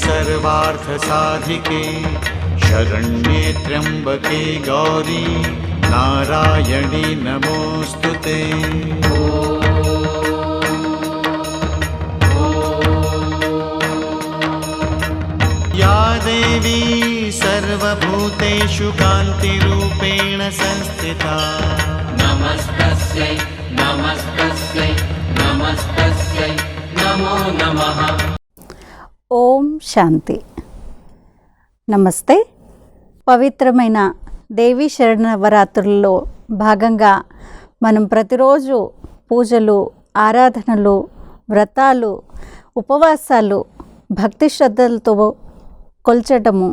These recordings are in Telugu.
सर्वार्थसाधिके शरण्ये त्र्यम्बके गौरी, नारायणी नमोऽस्तु ते। या देवी सर्वभूतेषु कान्तिरूपेण संस्थिता। नमस्तस्यै नमस्तस्यै नमस्तस्यै, नमो नमः। ఓం శాంతి. నమస్తే. పవిత్రమైన దేవీ శరణవరాత్రుల్లో భాగంగా మనం ప్రతిరోజు పూజలు ఆరాధనలు వ్రతాలు ఉపవాసాలు భక్తి శ్రద్ధలతో కొల్చటము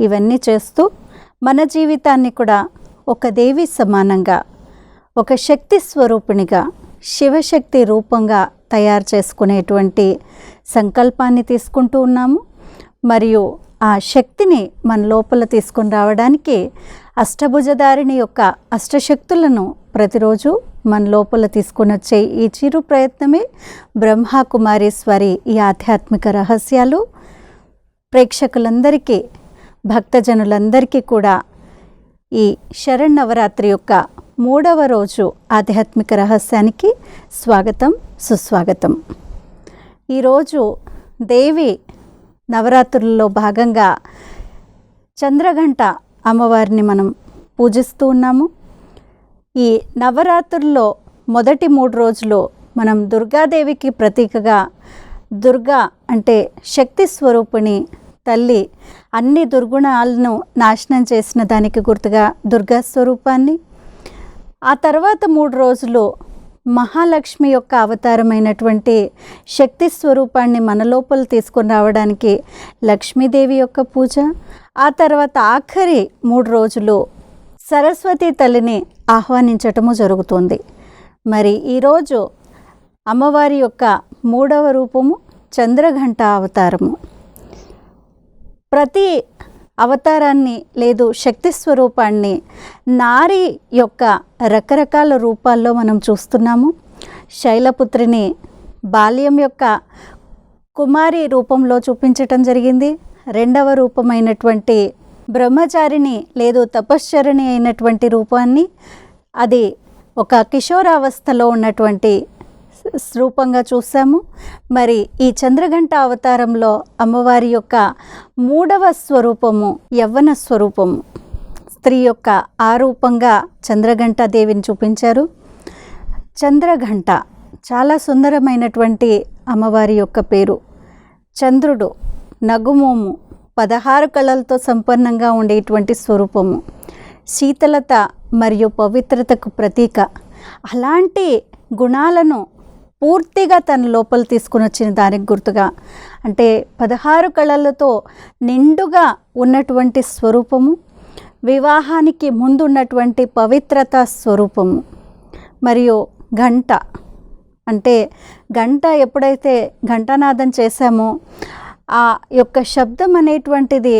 ఇవన్నీ చేస్తూ మన జీవితాన్ని కూడా ఒక దేవి సమానంగా ఒక శక్తి స్వరూపిణిగా శివశక్తి రూపంగా తయారు చేసుకునేటువంటి సంకల్పాన్ని తీసుకుంటూ ఉన్నాము. మరియు ఆ శక్తిని మన లోపల తీసుకుని రావడానికి అష్టభుజధారిణి యొక్క అష్టశక్తులను ప్రతిరోజు మన లోపల తీసుకుని వచ్చే ఈ చిరు ప్రయత్నమే బ్రహ్మకుమారీశ్వరి ఈ ఆధ్యాత్మిక రహస్యాలు. ప్రేక్షకులందరికీ భక్తజనులందరికీ కూడా ఈ శరణ్ నవరాత్రి యొక్క మూడవ రోజు ఆధ్యాత్మిక రహస్యానికి స్వాగతం సుస్వాగతం. ఈరోజు దేవి నవరాత్రుల్లో భాగంగా చంద్రఘంట అమ్మవారిని మనం పూజిస్తూ ఉన్నాము. ఈ నవరాత్రుల్లో మొదటి మూడు రోజులు మనం దుర్గాదేవికి ప్రతీకగా దుర్గా అంటే శక్తి స్వరూపిణి తల్లి అన్ని దుర్గుణాలను నాశనం చేసిన దానికి గుర్తుగా దుర్గా స్వరూపాన్ని ఆ తర్వాత మూడు రోజులు మహాలక్ష్మి యొక్క అవతారమైనటువంటి శక్తి స్వరూపాన్ని మన లోపల రావడానికి లక్ష్మీదేవి యొక్క పూజ ఆ తర్వాత ఆఖరి మూడు రోజులు సరస్వతి తల్లిని ఆహ్వానించటము జరుగుతుంది. మరి ఈరోజు అమ్మవారి యొక్క మూడవ రూపము చంద్రఘంట అవతారము. ప్రతి అవతారాన్ని లేదు శక్తి స్వరూపాన్ని నారి యొక్క రకరకాల రూపాల్లో మనం చూస్తున్నాము. శైలపుత్రిని బాల్యం యొక్క కుమారి రూపంలో చూపించటం జరిగింది. రెండవ రూపమైనటువంటి బ్రహ్మచారిని లేదు తపశ్చరిణి అయినటువంటి రూపాన్ని అది ఒక కిషోరావస్థలో ఉన్నటువంటి రూపంగా చూసాము మరి ఈ చంద్రఘంట అవతారంలో అమ్మవారి యొక్క మూడవ స్వరూపము యవ్వన స్వరూపము. స్త్రీ యొక్క ఆ రూపంగా చంద్రఘంట దేవిని చూపించారు. చంద్రఘంట చాలా సుందరమైనటువంటి అమ్మవారి యొక్క పేరు. చంద్రుడు నగుమోము పదహారు కళలతో సంపన్నంగా ఉండేటువంటి స్వరూపము. శీతలత మరియు పవిత్రతకు ప్రతీక. అలాంటి గుణాలను పూర్తిగా తన లోపల తీసుకుని వచ్చిన దానికి గుర్తుగా. అంటే పదహారు కళలతో నిండుగా ఉన్నటువంటి స్వరూపము వివాహానికి ముందున్నటువంటి పవిత్రత స్వరూపము. మరియు గంట అంటే గంట ఎప్పుడైతే ఘంటానాదం చేశామో ఆ యొక్క శబ్దం అనేటువంటిది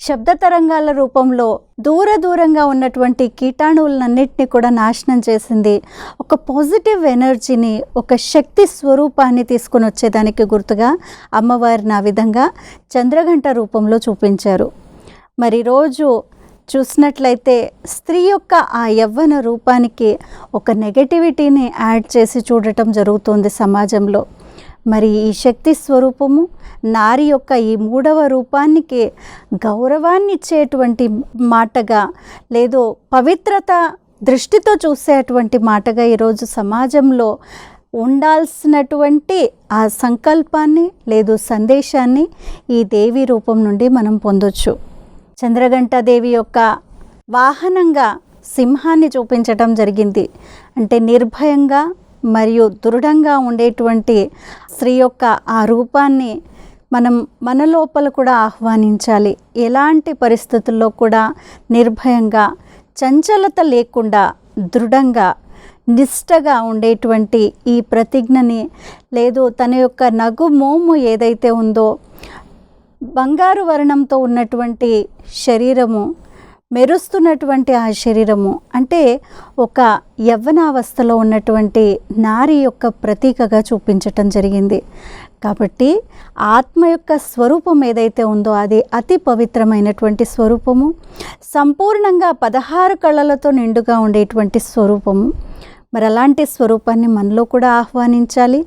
శబ్ద తరంగాల రూపంలో దూర దూరంగా ఉన్నటువంటి కీటాణువులన్నింటినీ కూడా నాశనం చేసింది. ఒక పాజిటివ్ ఎనర్జీని ఒక శక్తి స్వరూపాన్ని తీసుకొని వచ్చేదానికి గుర్తుగా అమ్మవారిని ఆ విధంగా చంద్రఘంట రూపంలో చూపించారు. మరి రోజు చూసినట్లయితే స్త్రీ యొక్క ఆ యవ్వన రూపానికి ఒక నెగటివిటీని యాడ్ చేసి చూడటం జరుగుతుంది సమాజంలో. మరి ఈ శక్తి స్వరూపము నారి యొక్క ఈ మూడవ రూపానికి గౌరవాన్ని ఇచ్చేటువంటి మాటగా లేదో పవిత్రత దృష్టితో చూసేటువంటి మాటగా ఈరోజు సమాజంలో ఉండాల్సినటువంటి ఆ సంకల్పాన్ని లేదు సందేశాన్ని ఈ దేవి రూపం నుండి మనం పొందొచ్చు. చంద్రగంట దేవి యొక్క వాహనంగా సింహాన్ని చూపించటం జరిగింది. అంటే నిర్భయంగా మరియు దృఢంగా ఉండేటువంటి స్త్రీ యొక్క ఆ రూపాన్ని మనం మన లోపల కూడా ఆహ్వానించాలి. ఎలాంటి పరిస్థితుల్లో కూడా నిర్భయంగా చంచలత లేకుండా దృఢంగా నిష్టగా ఉండేటువంటి ఈ ప్రతిజ్ఞని లేదు తన యొక్క నగు మోము ఏదైతే ఉందో బంగారు వర్ణంతో ఉన్నటువంటి శరీరము మెరుస్తున్నటువంటి ఆ శరీరము అంటే ఒక యవ్వనావస్థలో ఉన్నటువంటి నారి యొక్క ప్రతీకగా చూపించటం జరిగింది. కాబట్టి ఆత్మ యొక్క స్వరూపం ఏదైతే ఉందో అది అతి పవిత్రమైనటువంటి స్వరూపము. సంపూర్ణంగా పదహారు కళలతో నిండుగా ఉండేటువంటి స్వరూపము. మరి అలాంటి స్వరూపాన్ని మనలో కూడా ఆహ్వానించాలి.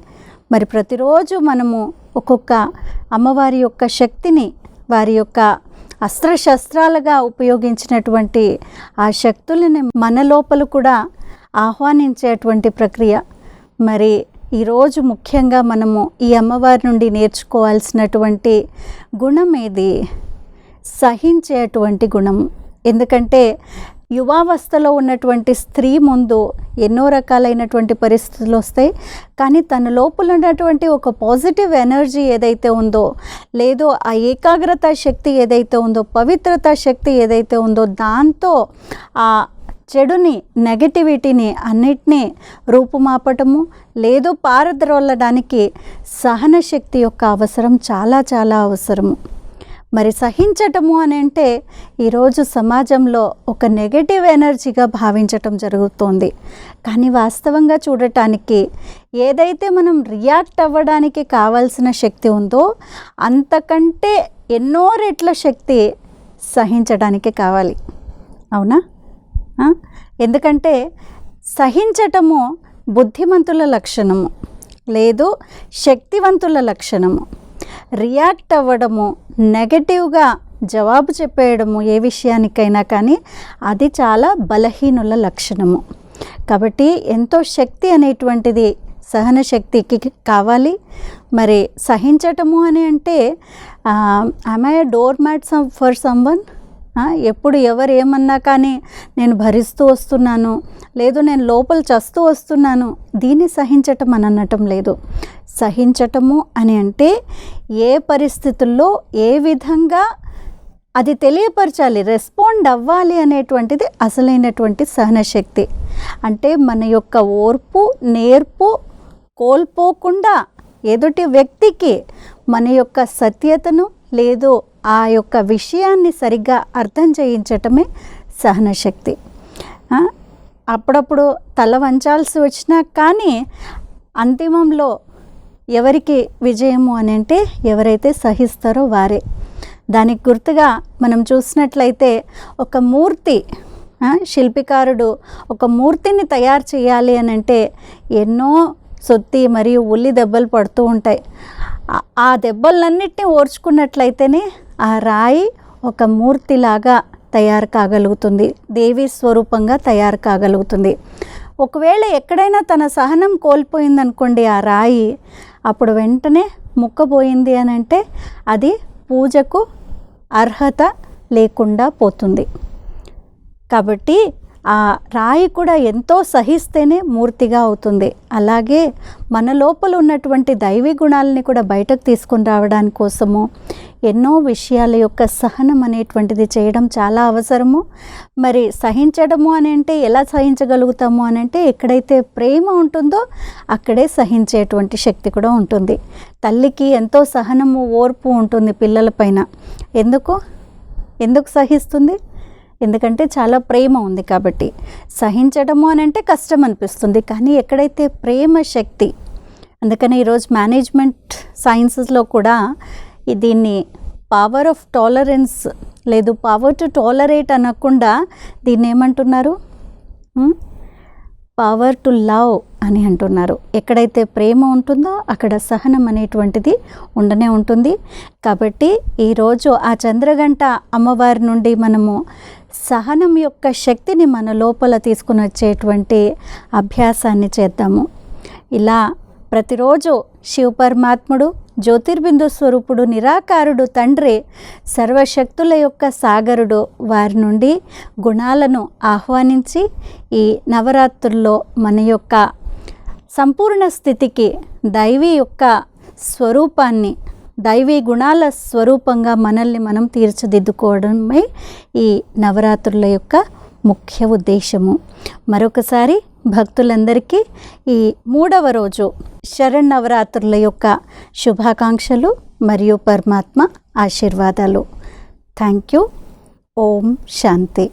మరి ప్రతిరోజు మనము ఒక్కొక్క అమ్మవారి యొక్క శక్తిని వారి యొక్క అస్త్రశస్త్రాలుగా ఉపయోగించినటువంటి ఆ శక్తులని మన లోపల కూడా ఆహ్వానించేటువంటి ప్రక్రియ. మరి ఈరోజు ముఖ్యంగా మనము ఈ అమ్మవారి నుండి నేర్చుకోవాల్సినటువంటి గుణం ఏది? సహించేటువంటి గుణం. ఎందుకంటే యువావస్థలో ఉన్నటువంటి స్త్రీ ముందు ఎన్నో రకాలైనటువంటి పరిస్థితులు వస్తాయి. కానీ తన లోపల ఉన్నటువంటి ఒక పాజిటివ్ ఎనర్జీ ఏదైతే ఉందో లేదో ఆ ఏకాగ్రత శక్తి ఏదైతే ఉందో పవిత్రత శక్తి ఏదైతే ఉందో దాంతో ఆ చెడుని నెగటివిటీని అన్నిటినీ రూపుమాపటము లేదు పారద్రోలడానికి సహన శక్తి యొక్క అవసరం చాలా చాలా అవసరము. మరి సహించటము అని అంటే ఈరోజు సమాజంలో ఒక నెగటివ్ ఎనర్జీగా భావించటం జరుగుతోంది. కానీ వాస్తవంగా చూడటానికి ఏదైతే మనం రియాక్ట్ అవ్వడానికి కావాల్సిన శక్తి ఉందో అంతకంటే ఎన్నో రెట్ల శక్తి సహించడానికి కావాలి. అవునా? ఎందుకంటే సహించటము బుద్ధిమంతుల లక్షణము లేదు శక్తివంతుల లక్షణము. రియాక్ట్ అవ్వడము నెగటివ్గా జవాబు చెప్పేయడము ఏ విషయానికైనా కానీ అది చాలా బలహీనుల లక్షణము. కాబట్టి ఎంతో శక్తి అనేటువంటిది సహన శక్తికి కావాలి. మరి సహించటము అని అంటే I doormat some for someone ఎప్పుడు ఎవరు ఏమన్నా కానీ నేను భరిస్తూ వస్తున్నాను లేదు నేను లోపల చస్తూ వస్తున్నాను దీన్ని సహించటం అని అనటం లేదు. సహించటము అని అంటే ఏ పరిస్థితుల్లో ఏ విధంగా అది తెలియపరచాలి రెస్పాండ్ అవ్వాలి అనేటువంటిది అసలైనటువంటి సహనశక్తి. అంటే మన యొక్క ఓర్పు నేర్పు కోల్పోకుండా ఎదుటి వ్యక్తికి మన యొక్క సత్యతను లేదు ఆ యొక్క విషయాన్ని సరిగ్గా అర్థం చేయించటమే సహనశక్తి. అప్పుడప్పుడు తల వంచాల్సి వచ్చినా కానీ అంతిమంలో ఎవరికి విజయము అని అంటే ఎవరైతే సహిస్తారో వారే. దానికి గుర్తుగా మనం చూసినట్లయితే ఒక మూర్తి శిల్పికారుడు ఒక మూర్తిని తయారు చేయాలి అని అంటే ఎన్నో సొత్తి మరియు ఉల్లి దెబ్బలు పడుతూ ఉంటాయి. ఆ- దెబ్బలన్నింటినీ ఓర్చుకున్నట్లయితేనే ఆ రాయి ఒక మూర్తిలాగా తయారు కాగలుగుతుంది దేవి స్వరూపంగా తయారు కాగలుగుతుంది. ఒకవేళ ఎక్కడైనా తన సహనం కోల్పోయిందనుకోండి ఆ రాయి అప్పుడు వెంటనే ముక్కపోయింది అని అంటే అది పూజకు అర్హత లేకుండా పోతుంది. కాబట్టి ఆ రాయి కూడా ఎంతో సహిస్తేనే మూర్తిగా అవుతుంది. అలాగే మన లోపల ఉన్నటువంటి దైవీ గుణాలని కూడా బయటకు తీసుకొని రావడానికి కోసము ఎన్నో విషయాల యొక్క సహనం అనేటువంటిది చేయడం చాలా అవసరము. మరి సహించడము అని అంటే ఎలా సహించగలుగుతాము అని అంటే ఎక్కడైతే ప్రేమ ఉంటుందో అక్కడే సహించేటువంటి శక్తి కూడా ఉంటుంది. తల్లికి ఎంతో సహనము ఓర్పు ఉంటుంది పిల్లలపైన ఎందుకు? ఎందుకు సహిస్తుంది? ఎందుకంటే చాలా ప్రేమ ఉంది కాబట్టి. సహించడము అని అంటే కష్టం అనిపిస్తుంది. కానీ ఎక్కడైతే ప్రేమ శక్తి అందుకని ఈరోజు మేనేజ్మెంట్ సైన్సెస్లో కూడా దీన్ని పవర్ ఆఫ్ టాలరెన్స్ లేదు పవర్ టు టాలరేట్ అనకుండా దీన్ని ఏమంటున్నారు? పవర్ టు లవ్ అని అంటున్నారు. ఎక్కడైతే ప్రేమ ఉంటుందో అక్కడ సహనం అనేటువంటిది ఉండనే ఉంటుంది. కాబట్టి ఈరోజు ఆ చంద్రగంట అమ్మవారి నుండి మనము సహనం యొక్క శక్తిని మన లోపల తీసుకుని వచ్చేటువంటి అభ్యాసాన్ని చేద్దాము. ఇలా ప్రతిరోజు శివ పరమాత్ముడు జ్యోతిర్బిందు స్వరూపుడు నిరాకారుడు తండ్రి సర్వశక్తుల యొక్క సాగరుడు వారి నుండి గుణాలను ఆహ్వానించి ఈ నవరాత్రుల్లో మన యొక్క సంపూర్ణ స్థితికి దైవీ యొక్క స్వరూపాన్ని దైవీ గుణాల స్వరూపంగా మనల్ని మనం తీర్చిదిద్దుకోవడమే ఈ నవరాత్రుల యొక్క ముఖ్య ఉద్దేశము. మరొకసారి భక్తులందరికీ ఈ మూడవ రోజు శరణవరాత్రుల యొక్క శుభాకాంక్షలు మరియు పరమాత్మ ఆశీర్వాదాలు. Thank you. Om Shanti.